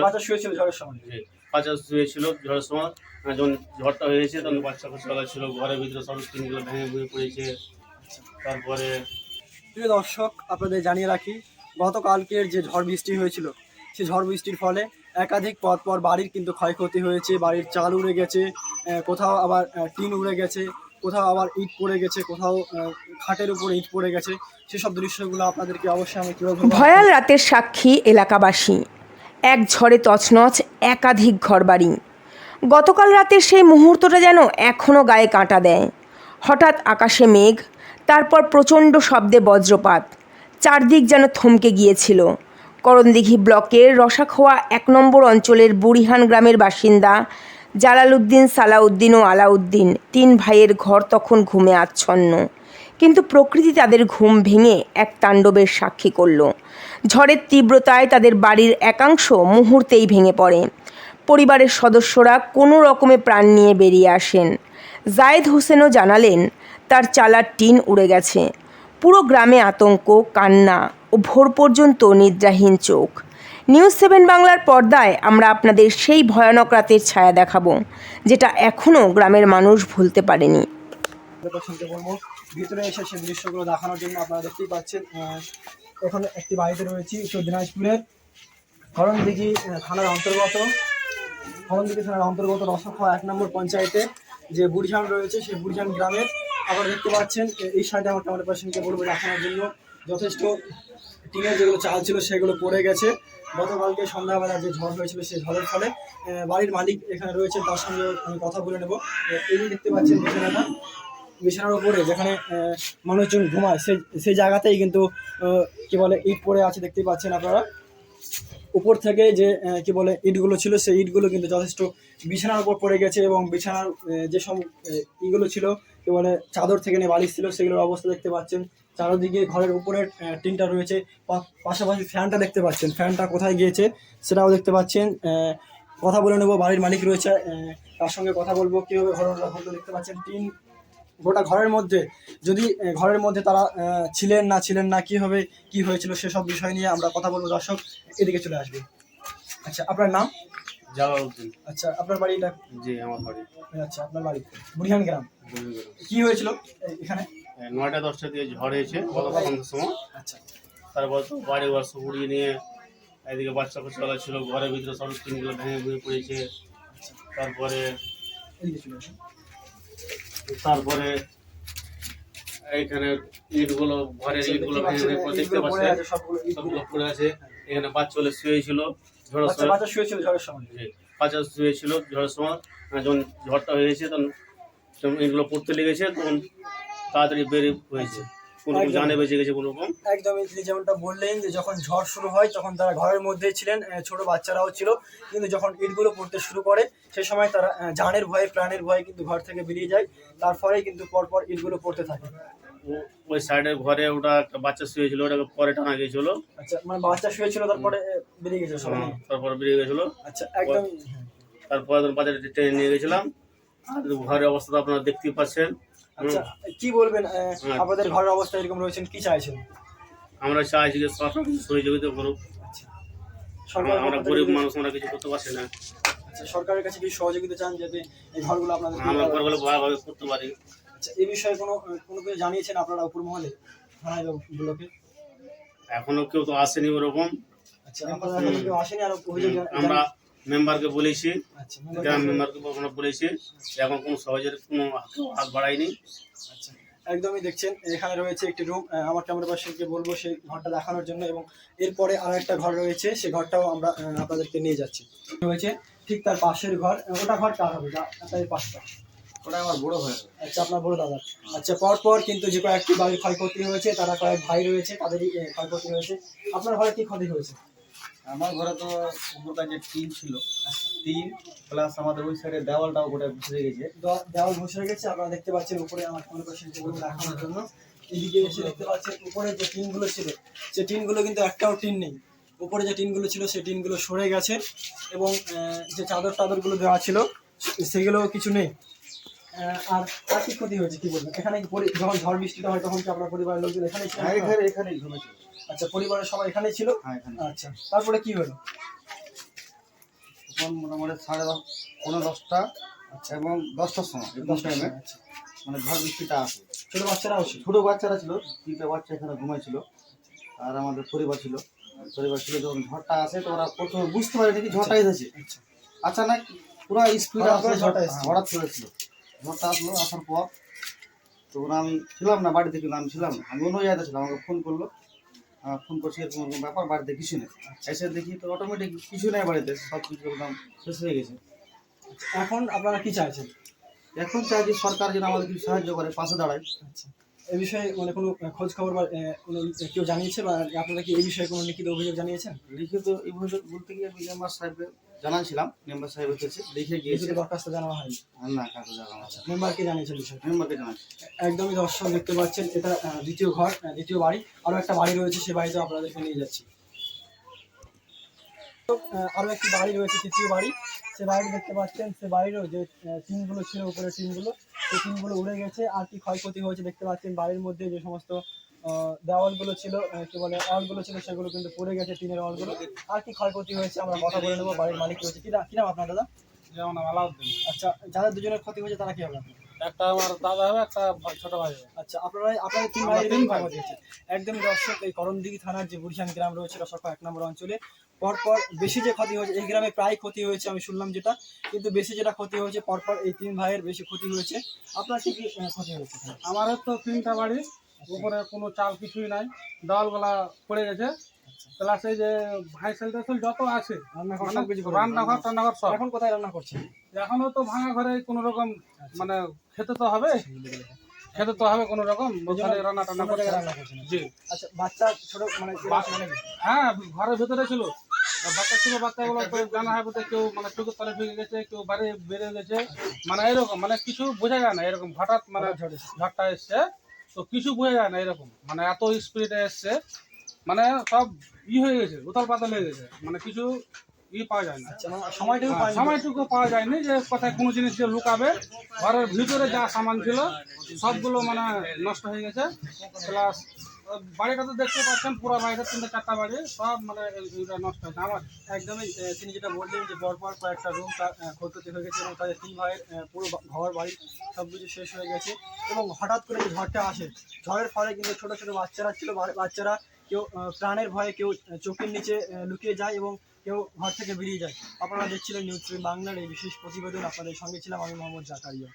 বাচ্চা শুয়েছিল ঝড়ের সময়। বাচ্চা শুয়েছিল ঝড়ের সময়। যখন ঝড়টা হয়েছে তখন বাচ্চা খোঁজকালা ছিল ঘরের ভিতরে সব স্ক্রিনগুলো ভেঙে ভেঙে পড়েছে। তারপরে প্রিয় দর্শক আপনাদের জানিয়ে রাখি গতকালকের যে ঝড় বৃষ্টি হয়েছিল সেই ঝড় বৃষ্টির ফলে একাধিক পর পর বাড়ির কিন্তু ক্ষয়ক্ষতি হয়েছে বাড়ির চাল উড়ে গেছে আহ, কোথাও আবার আহ, টিন উড়ে গেছে কোথাও আবার ইট পড়ে গেছে কোথাও খাটের উপরে ইট পড়ে গেছে। সেসব দৃশ্যগুলো আপনাদেরকে অবশ্যই আমি ভয়াল রাতের সাক্ষী এলাকাবাসী। এক ঝড়ে তছনছ একাধিক ঘরবাড়ি। গতকাল রাতের সেই মুহূর্তটা যেন এখনও গায়ে কাঁটা দেয়। হঠাৎ আকাশে মেঘ, তারপর প্রচণ্ড শব্দে বজ্রপাত। চারদিক যেন থমকে গিয়েছিল। করণদিঘি ব্লকের রসাখোয়া এক নম্বর অঞ্চলের বুড়িহান গ্রামের বাসিন্দা জালালউদ্দিন সালাউদ্দিন ও আলাউদ্দিন তিন ভাইয়ের ঘর তখন ঘুমে আচ্ছন্ন। কিন্তু প্রকৃতি তাদের ঘুম ভেঙে এক তাণ্ডবের সাক্ষী করল। ঝড়ের তীব্রতায় তাদের বাড়ির একাংশ মুহূর্তেই ভেঙে পড়ে। পরিবারের সদস্যরা কোনো রকমে প্রাণ নিয়ে বেরিয়ে আসেন। জায়েদ হোসেনও জানালেন, তার চালার টিন উড়ে গেছে। পুরো গ্রামে আতঙ্ক, কান্না ও ভোর পর্যন্ত নিদ্রাহীন চোখ। নিউজ সেভেন বাংলার পর্দায় আমরা আপনাদের সেই ভয়ানক রাতের ছায়া দেখাবো, যেটা এখনও গ্রামের মানুষ ভুলতে পারেনি। ভিতরে এসে সেই দৃশ্যগুলো দেখানোর জন্য আপনারা দেখতেই পাচ্ছেন এখন একটি বাড়িতে রয়েছি উত্তর দিনাজপুরের করণদিঘি আহ, থানার অন্তর্গত। করণদিঘি থানার অন্তর্গত রসখোয়া এক নম্বর পঞ্চায়েতে যে বুড়িঝান রয়েছে সেই বুড়িঝান গ্রামের আপনারা দেখতে পাচ্ছেন এই সাইডে আমার ক্যামেরা পার্সনকে বলব দেখানোর জন্য যথেষ্ট টিনের যেগুলো চাল ছিল সেগুলো পড়ে গেছে। গতকালকে সন্ধ্যাবেলা যে ঝড় হয়েছিল সেই ঝড়ের ফলে বাড়ির মালিক এখানে রয়েছে তার সঙ্গে আমি কথা বলে নেব। এই দেখতে পাচ্ছেন বিছানাটা বিছানার উপরে যেখানে মানুষজন ঘুমায়, সেই সেই জায়গাতেই কিন্তু কি বলে, ইট পড়ে আছে, দেখতেই পাচ্ছেন আপনারা। উপর থেকে যে কি বলে, ইটগুলো ছিল, সেই ইটগুলো কিন্তু যথেষ্ট বিছানার উপর পড়ে গেছে এবং বিছানার যে সব ইগুলো ছিল, কি বলে, চাদর থেকে নিয়ে বালিশ ছিল, সেগুলোর অবস্থা দেখতে পাচ্ছেন। চারদিকে ঘরের উপরের টিনটা রয়েছে পাশাপাশি ফ্যানটা দেখতে পাচ্ছেন। ফ্যানটা কোথায় গিয়েছে, সেটাও দেখতে পাচ্ছেন। কথা বলে নেব, বাড়ির মালিক রয়েছে তার সঙ্গে কথা বলব, কীভাবে ঘটলো দেখতে পাচ্ছেন। টিন গোটা ঘরের মধ্যে যদি ঘরের মধ্যে তারা ছিলেন না ছিলেন না কীভাবে কি হয়েছিল সেসব বিষয় নিয়ে আমরা কথা বলব। দর্শক এদিকে চলে আসবে। আচ্ছা আপনার নাম? জালালউদ্দিন। আচ্ছা আপনার বাড়িটা? জি আমার বাড়ি। আচ্ছা আপনার বাড়ি বুড়িহান গ্রাম। কি হয়েছিল এখানে? নয়টা দশটা দিয়ে ঝড় হয়েছে সন্ধ্যার সময়। আচ্ছা তারপর তো বাড়ি ঘর সব উড়িয়ে নিয়ে এদিকে বাচ্চা খোঁজকালা ছিল ঘরের ভিতরে সব স্ক্রিনগুলো ভেঙে ভেঙে পড়েছে। তারপরে চলে আসুন। তারপরে এখানে ইটগুলো ঘরের ইটগুলো ভেঙে ভেঙে দেখতে পাচ্ছে সবগুলো পড়ে আছে। এখানে বাচ্চা হলে শুয়েছিল ঝড়ের আচ্ছা সময়। বাচ্চা শুয়েছিল ঝড়ের সময়। বাচ্চা শুয়েছিল ঝড়ের সময়। যখন ঝড়টা হয়েছে তখন যখন ইটগুলো পড়তে লেগেছে তখন তাড়াতাড়ি বেরিয়ে হয়েছে। কোনো জানে বেঁচে গেছে কোনো রকম? একদমই তিনি যেমনটা বললেন যে যখন ঝড় শুরু হয় তখন তারা ঘরের মধ্যেই ছিলেন ছোট বাচ্চারাও ছিল। কিন্তু যখন ইটগুলো পড়তে শুরু করে সেই সময় তারা জানের ভয়ে প্রাণের ভয়ে কিন্তু ঘর থেকে বেরিয়ে যায়। তারপরেই কিন্তু পরপর ইটগুলো পড়তে থাকে। ওই সাইডের ঘরে ওটা একটা বাচ্চা শুয়েছিল ওটাকে পরে টানা গিয়েছিল আচ্ছা মানে বাচ্চা শুয়েছিল তারপরে বেরিয়ে গেছে সবাই। তারপরে বেরিয়ে গেছিল। আচ্ছা একদম। তারপরে বাজারে টেনে নিয়ে গেছিলাম। আর ঘরের অবস্থা তো আপনারা দেখতেই পাচ্ছেন। আচ্ছা কি বলবেন আপনাদের ঘরের অবস্থা এরকম রয়েছেন কি চাইছেন? আমরা চাইছি যে সরকার কিছু সহযোগিতা করুক। আচ্ছা। আমরা- গরিব মানুষ আমরা কিছু করতে পারছি না। আচ্ছা সরকারের কাছে কি সহযোগিতা চান যাতে এই ঘরগুলো আপনাদের আমরা ঘরগুলো ভালোভাবে করতে পারি। আচ্ছা এই বিষয়ে কোনো কোনো কিছু জানিয়েছেন আপনারা উপর মহলে? থানায় ব্লকে এখনও কেউ তো আসেনি ওরকম। আচ্ছা আপনারা আসেনি আর অভিযোগ আমরা মেম্বারকে বলেছি আচ্ছা গ্রাম মেম্বারকে আমরা বলেছি এখন কোনো সহজের কোনো হাত বাড়ায়নি। আচ্ছা একদমই দেখছেন এখানে রয়েছে একটি রুম আমার ক্যামেরা পার্সনকে বলব সেই ঘরটা দেখানোর জন্য এবং এরপরে আর একটা ঘর রয়েছে সেই ঘরটাও আমরা আপনাদেরকে নিয়ে যাচ্ছি। রয়েছে ঠিক তার পাশের ঘর ওটা ঘর কার হবে? আপনার পাশটা ওটা আমার বড় ভাই আচ্ছা আপনার বড় দাদা আচ্ছা পর পর কিন্তু যে কয়েকটি বাড়ির ক্ষয়ক্ষতি হয়েছে তারা কয়েক ভাই রয়েছে তাদেরই ক্ষয়ক্ষতি হয়েছে। আপনার ঘরে কি ক্ষতি হয়েছে? আমার ঘরে তো উপরকার যে টিন ছিল, টিন প্লাস আমাদের ওই সাইডে দেওয়ালটাও গোটা ঘুষে গেছে। দেওয়াল বসে গেছে, আপনারা দেখতে পাচ্ছেন উপরে আমার পার্সনকে বলব দেখানোর জন্য। এদিকে এসে দেখতে পাচ্ছেন উপরে যে টিনগুলো ছিল সেই টিনগুলো কিন্তু একটাও টিন নেই। উপরে যে টিনগুলো ছিল সেই টিনগুলো সরে গেছে এবং যে চাদর টাদরগুলো দেওয়া ছিল, সে- সেগুলো কিছু নেই। আর আর কি ক্ষতি হয়েছে কি বলবেন এখানে যখন ঝড় বৃষ্টিটা হয় তখন কি আপনার পরিবারের লোকজন এখানে ছিল হ্যাঁ এখানে এখানেই ঘুমেছিল। আচ্ছা পরিবারের সবাই ছিল? হ্যাঁ এখানে আচ্ছা তারপরে কি হলো? তখন মোটামুটি সাড়ে দশ পনেরো দশটা আচ্ছা। এবং দশটার সময় দশটার টাইমে আচ্ছা। মানে ঝড় বৃষ্টিটা আসে। ছোট বাচ্চারাও ছিল ছোট বাচ্চারা ছিল তিনটে বাচ্চা এখানে ঘুমাইছিল আর আমাদের পরিবার ছিল। পরিবার ছিল যখন ঝড়টা আসে তো ওরা প্রথমে বুঝতে পারেনি কি ঝড়টা এসেছে। আচ্ছা। আচানক পুরো স্পিড আসলে ঝড়টা হঠাৎ করেছিল ঝড়টা আসলো আসার পর তখন আমি ছিলাম না বাড়িতে কিন্তু আমি ছিলাম না। আমি অন্য জায়গাতে ছিলাম আমাকে ফোন করল। ফোন করছি এরকম এরকম ব্যাপার বাড়িতে কিছু নেই। এসে দেখি তো অটোমেটিক কিছু নেই বাড়িতে সব কিছু একদম শেষ হয়ে গেছে। এখন আপনারা কি চাইছেন? এখন চাই যে সরকার যেন আমাদের কিছু সাহায্য করে পাশে দাঁড়ায়। আচ্ছা। এই বিষয়ে মানে কোনো খোঁজ খবর বা কোনো কেউ জানিয়েছে বা আপনারা কি এই বিষয়ে কোনো লিখিত অভিযোগ জানিয়েছেন? লিখিত এই বলতে গিয়ে আমি মেম্বার সাহেবকে জানাচ্ছিলাম মেম্বার সাহেব এসেছে দেখে গিয়েছে। দরখাস্ত জানানো হয়নি? না কাকে জানানো আছে মেম্বারকে জানিয়েছেন বিষয়টা? মেম্বারকে জানাচ্ছি একদমই দর্শক দেখতে পাচ্ছেন এটা দ্বিতীয় ঘর দ্বিতীয় বাড়ি। আরও একটা বাড়ি রয়েছে সেই বাড়িতে আপনাদেরকে নিয়ে যাচ্ছি। আরও একটি বাড়ি রয়েছে তৃতীয় বাড়ি। সে বাড়ি দেখতে পাচ্ছেন সে বাড়িরও যে টিনগুলো ছিল উপরে টিনগুলো সেই টিনগুলো উড়ে গেছে আর কি ক্ষয়ক্ষতি হয়েছে দেখতে পাচ্ছেন বাড়ির মধ্যে যে সমস্ত দেওয়ালগুলো ছিল কি বলে ওয়ালগুলো ছিল সেগুলো কিন্তু পড়ে গেছে টিনের ওয়ালগুলো আর কি ক্ষয়ক্ষতি হয়েছে আমরা কথা বলে নেব বাড়ির মালিক রয়েছে। কি না- কি নাম আপনার দাদা? যেমন আলাউদ্দিন। আচ্ছা যাদের দুজনের ক্ষতি হয়েছে তারা কি হবে? একটা আমার দাদা হবে একটা ছোট ভাই হবে। আচ্ছা আপনারা আপনাদের তিন ভাইয়ের তিন ভাই। ভাই। হয়েছে একদম দর্শক এই করণদিঘি থানার যে বুড়িয়ান গ্রাম রয়েছে রসকা এক নম্বর অঞ্চলে পরপর বেশি যে ক্ষতি হয়েছে এই গ্রামে প্রায় ক্ষতি হয়েছে আমি শুনলাম যেটা কিন্তু বেশি যেটা ক্ষতি হয়েছে পরপর এই তিন ভাইয়ের বেশি ক্ষতি হয়েছে। আপনার কি কি ক্ষতি হয়েছে? আমারও তো তিনটা বাড়ি উপরে কোনো চাল কিছুই নাই। দেওয়ালগুলা পড়ে গেছে। প্লাস এই যে ভাই সেল যত আছে রান্নাঘর মানে টান্নাঘর সব। এখন কোথায় রান্না করছেন? এখনও তো ভাঙা ঘরে কোনো রকম মানে খেতে তো হবে। খেতে তো হবে কোনো রকম। ওখানে রান্না টান্না করে রান্না করছেন। জি। আচ্ছা বাচ্চা ছোট মানে নাকি? হ্যাঁ ঘরের ভিতরে ছিল। বাচ্চা ছিল বাচ্চাগুলো তো জানা বলতে কেউ মানে চোখের তলে ঢুকে গেছে কেউ বাইরে বেরিয়ে গেছে। মানে এরকম মানে কিছু বোঝা যায় না। এরকম হঠাৎ মানে। ঝড়টা এসছে। তো কিছু বোঝা যায় না এরকম। মানে এত স্পিডে এসছে মানে সব ই হয়ে গেছে উতাল পাতাল হয়ে গেছে। মানে কিছু ই পাওয়া যায় না। আচ্ছা সময়টুকু হ্যাঁ, সময়টুকু পাওয়া যায়নি যে কোথায় কোনো জিনিস যে লুকাবে। ঘরের ভিতরে যা সামান ছিল সবগুলো মানে নষ্ট হয়ে গেছে। প্লাস বাড়িটা তো দেখতে পাচ্ছেন পুরো বাড়িটা তিনটা চারটা বাড়ি, সব মানে এইটা নষ্ট হয়েছে। আমার একদমই তিনি যেটা বললেন যে পরপর কয়েকটা রুম তার ক্ষয়ক্ষতি হয়ে গেছে এবং তাদের তিন ভাইয়ের পুরো ঘর বাড়ি সব কিছু শেষ হয়ে গেছে এবং হঠাৎ করে ঝড়টা আসে। ঝড়ের ফলে কিন্তু ছোট ছোট বাচ্চারা ছিল বাচ্চারা কেউ প্রাণের ভয়ে কেউ চোখের নিচে লুকিয়ে যায় এবং কেউ ঘর থেকে বেরিয়ে যায়। আপনারা দেখছিলেন নিউজ বাংলার এই বিশেষ প্রতিবেদন, আপনাদের সঙ্গে ছিলাম আমি মোহাম্মদ জাকারিয়া।